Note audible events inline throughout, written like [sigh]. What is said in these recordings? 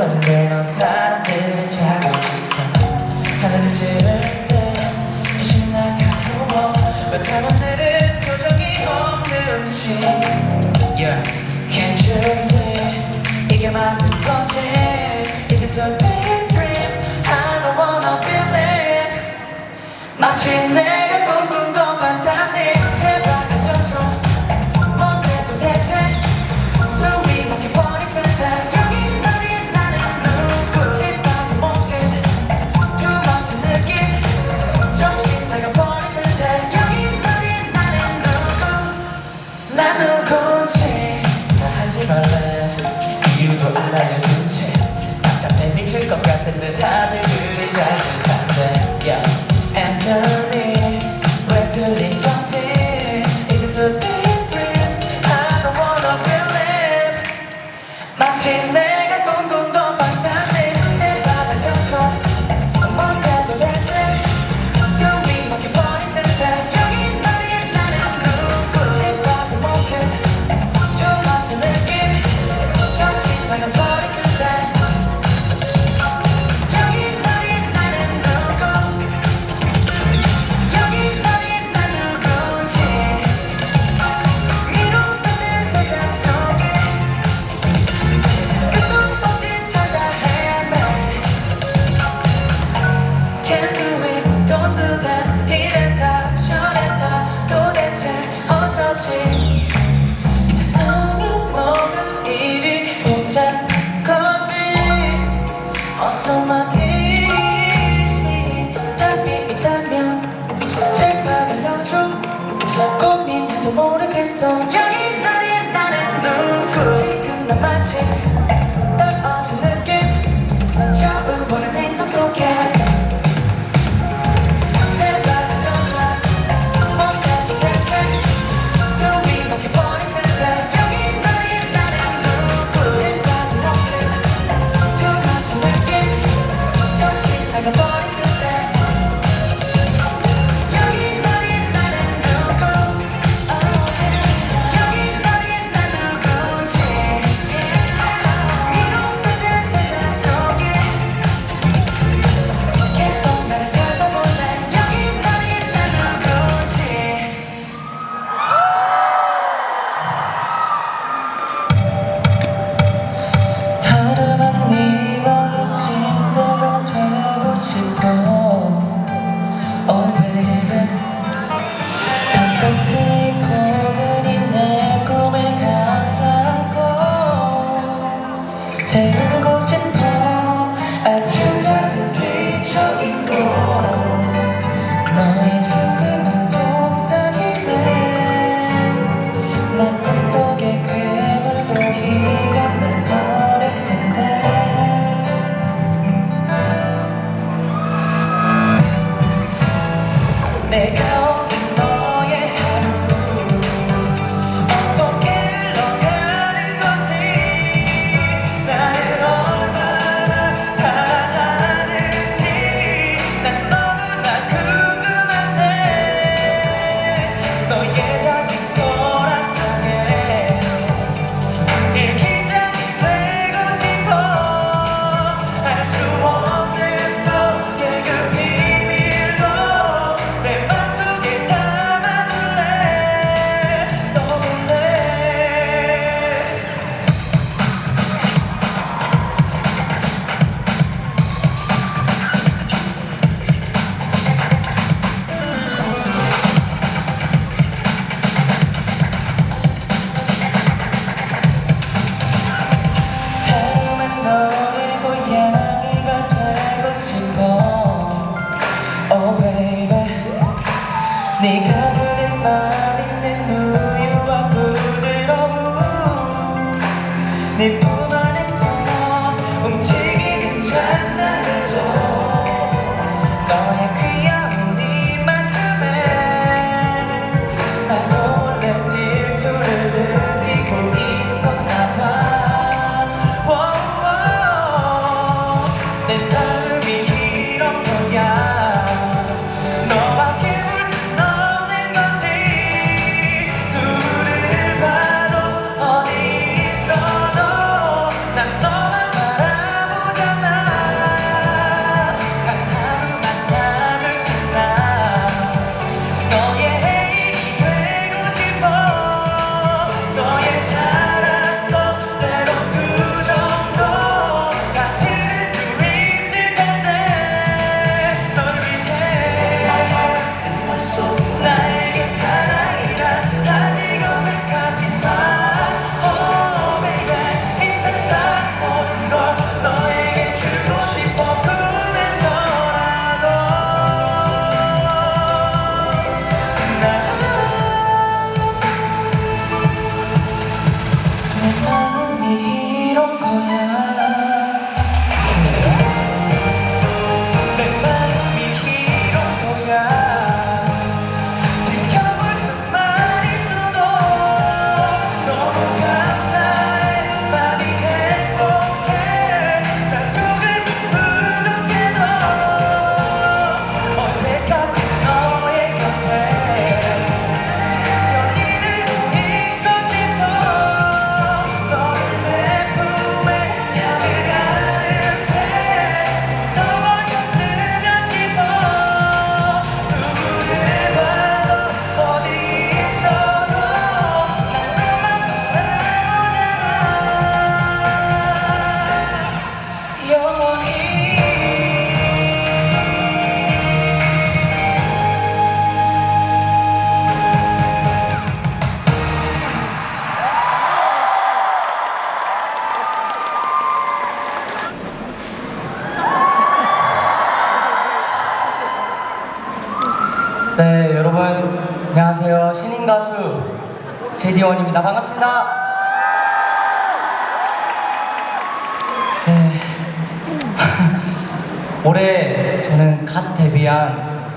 떠는데 넌 사람들의 차가운 시선 하늘을 찌를 때 도심이 날 가로워 왜 사람들은 표정이 없는지. Yeah, can't you see? 이게 맞는 네 품 안에 속아 움직 네, 여러분 안녕하세요. 신인 가수 제디원입니다. 반갑습니다. 네. [laughs] 올해 저는 갓 데뷔한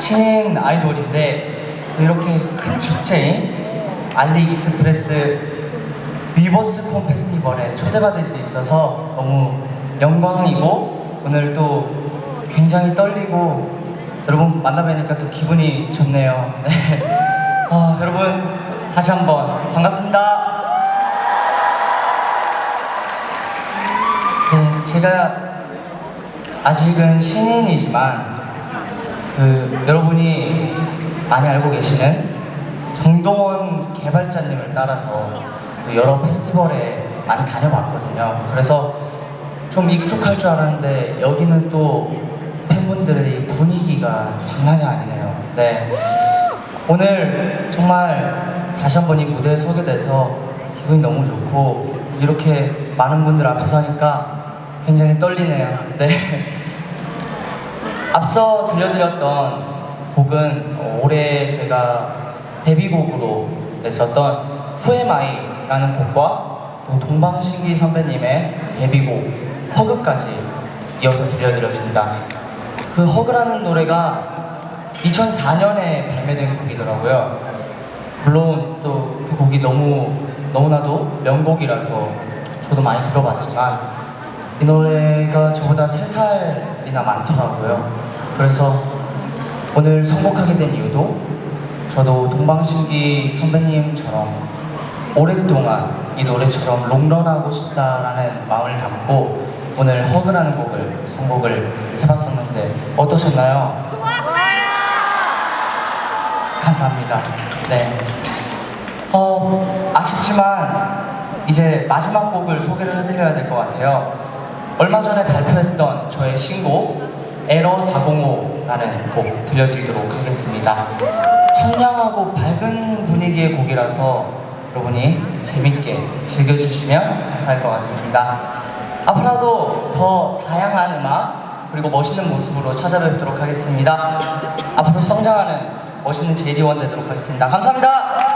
신인 아이돌인데 또 이렇게 큰 축제인 알리 익스프레스 위버스 콘 페스티벌에 초대받을 수 있어서 너무 영광이고 오늘 또 굉장히 떨리고 여러분 만나뵈니까 또 기분이 좋네요. [laughs] 네. 아, 여러분 다시 한번 반갑습니다. 네, 제가 아직은 신인이지만 그 여러분이 많이 알고 계시는 정동원 개발자님을 따라서 그 여러 페스티벌에 많이 다녀봤거든요. 그래서 좀 익숙할 줄 알았는데 여기는 또 팬분들의 이 분위기가 장난이 아니네요. 네. 오늘 정말 다시 한 번 이 무대에 서게 돼서 기분이 너무 좋고 이렇게 많은 분들 앞에서 하니까 굉장히 떨리네요. 네. [laughs] 앞서 들려드렸던 곡은 어, 올해 제가 데뷔곡으로 냈었던 후에마이라는 곡과 또 동방신기 선배님의 데뷔곡 허그까지 이어서 들려드렸습니다. 그 허그라는 노래가 2004년에 발매된 곡이더라고요. 물론 또 그 곡이 너무 너무나도 명곡이라서 저도 많이 들어봤지만 이 노래가 저보다 3살이나 많더라고요. 그래서 오늘 선곡하게 된 이유도 저도 동방신기 선배님처럼 오랫동안 이 노래처럼 롱런하고 싶다라는 마음을 담고 오늘 허그라는 곡을 선곡을 해봤었는데 어떠셨나요? 감사합니다. 네. 어, 아쉽지만 이제 마지막 곡을 소개를 해드려야 될 것 같아요. 얼마 전에 발표했던 저의 신곡 에러 405라는 곡 들려드리도록 하겠습니다. 청량하고 밝은 분위기의 곡이라서 여러분이 재밌게 즐겨주시면 감사할 것 같습니다. 앞으로도 더 다양한 음악 그리고 멋있는 모습으로 찾아뵙도록 하겠습니다. 앞으로 성장하는 멋있는 제이디원 되도록 하겠습니다. 감사합니다.